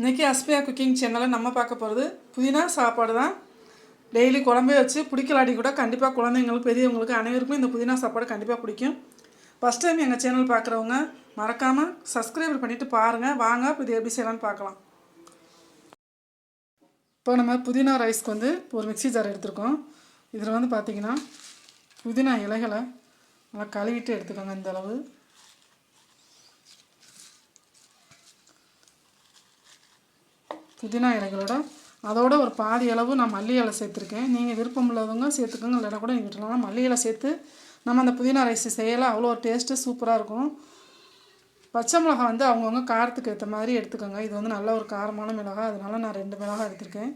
இன்றைக்கி அஸ்பியா குக்கிங் சேனலில் நம்ம பார்க்க போகிறது புதினா சாப்பாடு தான். டெய்லி குழம்பே வச்சு பிடிக்கலாடி கூட கண்டிப்பாக குழந்தைங்களுக்கு பெரியவங்களுக்கு அனைவருக்குமே இந்த புதினா சாப்பாடு கண்டிப்பாக பிடிக்கும். ஃபஸ்ட் டைம் எங்கள் சேனல் பார்க்குறவங்க மறக்காமல் சப்ஸ்கிரைப் பண்ணிவிட்டு பாருங்கள் வாங்க இப்போ இது எப்படி செய்யலாம்னு பார்க்கலாம். இப்போ நம்ம புதினா ரைஸ்க்கு வந்து ஒரு மிக்ஸி ஜார் எடுத்துருக்கோம். இதில் வந்து பார்த்திங்கன்னா புதினா இலைகளை நல்லா கழுவிட்டு எடுத்துக்கோங்க இந்த புதினா இலைகளோட அதோட ஒரு பாதி அளவு நான் மல்லி இலை சேர்த்துருக்கேன். நீங்கள் விருப்பம் உள்ளவங்க சேர்த்துக்கோங்க இல்லைனா கூட நீங்கள் விட்டுலாம் மல்லி இலை சேர்த்து நம்ம அந்த புதினா ரைஸ் செய்யலாம் அவ்வளோ ஒரு டேஸ்ட்டு சூப்பராக இருக்கும். பச்சை மிளகா வந்து அவங்கவுங்க காரத்துக்கு ஏற்ற மாதிரி எடுத்துக்கோங்க. இது வந்து நல்ல ஒரு காரமான மிளகா அதனால நான் ரெண்டு மிளகா எடுத்திருக்கேன்.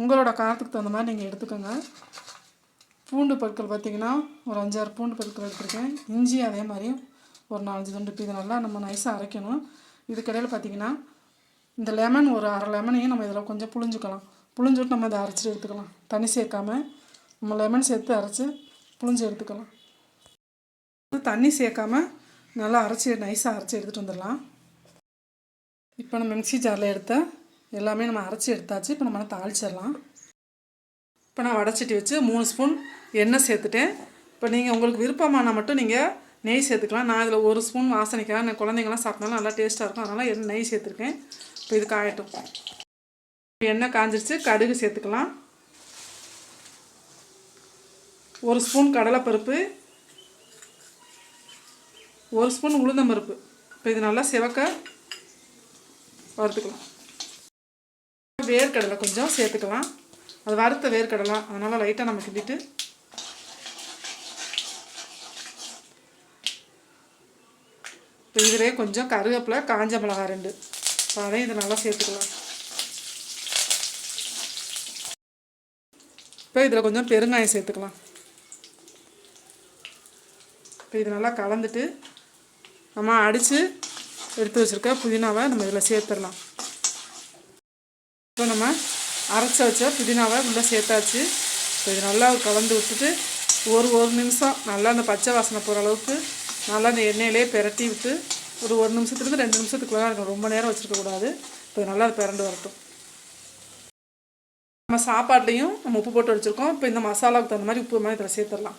உங்களோட காரத்துக்கு தகுந்த மாதிரி நீங்கள் எடுத்துக்கோங்க. பூண்டு பொருட்கள் பார்த்திங்கன்னா ஒரு அஞ்சாறு பூண்டு பொருட்கள் எடுத்திருக்கேன். இஞ்சி அதே மாதிரி ஒரு நாலஞ்சு துண்டு இப்போ இது நல்லா நம்ம நைஸாக அரைக்கணும். இதுக்கடையில் பார்த்திங்கன்னா இந்த லெமன் ஒரு அரை லெமனையும் நம்ம இதில் கொஞ்சம் புளிஞ்சுக்கலாம் புழிஞ்சுட்டு நம்ம இதை அரைச்சி எடுத்துக்கலாம். தண்ணி சேர்க்காம நம்ம லெமன் சேர்த்து அரைச்சி புளிஞ்சு எடுத்துக்கலாம். தண்ணி சேர்க்காம நல்லா அரைச்சி நைஸாக அரைச்சி எடுத்துகிட்டு வந்துடலாம். இப்போ நம்ம மிக்சி ஜாரில் எடுத்த எல்லாமே நம்ம அரைச்சி எடுத்தாச்சு. இப்போ நம்ம தாளிச்சிடலாம். இப்போ நான் வடைச்சட்டி வச்சு மூணு ஸ்பூன் எண்ணெய் சேர்த்துட்டேன். இப்போ நீங்கள் உங்களுக்கு விருப்பமானால் மட்டும் நீங்கள் நெய் சேர்த்துக்கலாம். நான் இதில் ஒரு ஸ்பூன் வாசனைக்காக நான் குழந்தைங்களாம் சாப்பிட்டாலும் நல்லா டேஸ்ட்டாக இருக்கும். அதனால் எண்ணெய் நெய் சேர்த்துருக்கேன். இப்போ இது காயட்டும் எண்ணெய் காஞ்சிருச்சு. கடுகு சேர்த்துக்கலாம். ஒரு ஸ்பூன் கடலைப்பருப்பு. ஒரு ஸ்பூன் உளுந்தம்பருப்பு. இப்போ இது நல்லா சிவக்க வறுத்துக்கலாம். வேர்க்கடலை கொஞ்சம் சேர்த்துக்கலாம். அது வறுத்த வேர்க்கடலை. அதனால் லைட்டாக நம்ம கிண்டிட்டு இப்போ இதிலே கொஞ்சம் கருவேப்பிலை காஞ்ச மிளகா ரெண்டு. இப்போ அதையும் இதை நல்லா சேர்த்துக்கலாம். இப்போ இதில் கொஞ்சம் பெருங்காயம் சேர்த்துக்கலாம். இப்போ இது நல்லா கலந்துட்டு நம்ம அடித்து எடுத்து வச்சுருக்க புதினாவை நம்ம இதில் சேர்த்துடலாம். இப்போ நம்ம அரைச்சி வச்ச புதினாவை உள்ளே சேர்த்தாச்சு. இப்போ இது நல்லா கலந்து விட்டுட்டு ஒரு ஒரு நிமிஷம் நல்லா அந்த பச்சை வாசனை போகிற அளவுக்கு நல்லா அந்த எண்ணெயிலே பெரட்டி விட்டு ஒரு ஒரு நிமிஷத்துலேருந்து ரெண்டு நிமிஷத்துக்குள்ளே இருக்கும். ரொம்ப நேரம் வச்சுருக்கக்கூடாது இப்போ நல்லா அது பிறண்டு வரட்டும். நம்ம சாப்பாட்லேயும் நம்ம உப்பு போட்டு வச்சுருக்கோம். இப்போ இந்த மசாலாவுக்கு தகுந்த மாதிரி உப்பு மாதிரி இதில் சேர்த்துடலாம்.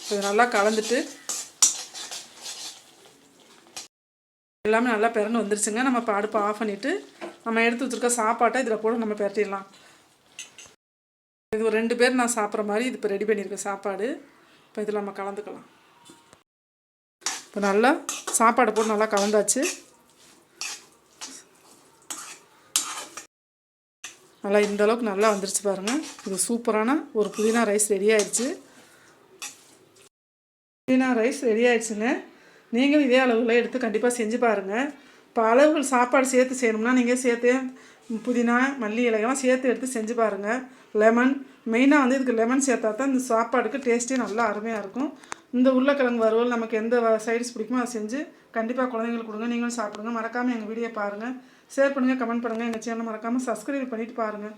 இப்போ நல்லா கலந்துட்டு எல்லாமே நல்லா பிறந்து வந்துருச்சுங்க. நம்ம இப்போ அடுப்பை ஆஃப் பண்ணிவிட்டு நம்ம எடுத்து வச்சுருக்க சாப்பாட்டை இதில் போட்டு நம்ம பெரட்டிடலாம். இது ஒரு ரெண்டு பேர் நான் சாப்பிட்ற மாதிரி இது இப்போ ரெடி பண்ணியிருக்கேன் சாப்பாடு. இப்போ இதில் நம்ம கலந்துக்கலாம். இப்போ நல்லா சாப்பாடு போட்டு நல்லா கலந்தாச்சு. நல்லா இந்தளவுக்கு நல்லா வந்துருச்சு பாருங்கள் இது சூப்பரான ஒரு புதினா ரைஸ் ரெடி ஆயிடுச்சு. புதினா ரைஸ் ரெடி ஆயிடுச்சுங்க. நீங்களும் இதே அளவில் எடுத்து கண்டிப்பாக செஞ்சு பாருங்கள் இப்போ அளவுகள் சாப்பாடு சேர்த்து செய்யணும்னா நீங்கள் சேர்த்து புதினா மல்லி இலையெல்லாம் சேர்த்து எடுத்து செஞ்சு பாருங்கள் லெமன் மெயினாக வந்து இதுக்கு லெமன் சேர்த்தா தான் இந்த சாப்பாடுக்கு டேஸ்ட்டே நல்லா அருமையாக இருக்கும். இந்த உருளைக்கிழங்கு வறுவல் நமக்கு எந்த சைட்ஸ் பிடிக்குமோ அதை செஞ்சு கண்டிப்பாக குழந்தைங்களுக்கு கொடுங்க. நீங்களும் சாப்பிடுங்க. மறக்காமல் எங்கள் வீடியோ பாருங்கள் ஷேர் பண்ணுங்கள் கமெண்ட் பண்ணுங்கள் எங்கள் சேனல் மறக்காமல் சப்ஸ்கிரைப் பண்ணிவிட்டு பாருங்கள்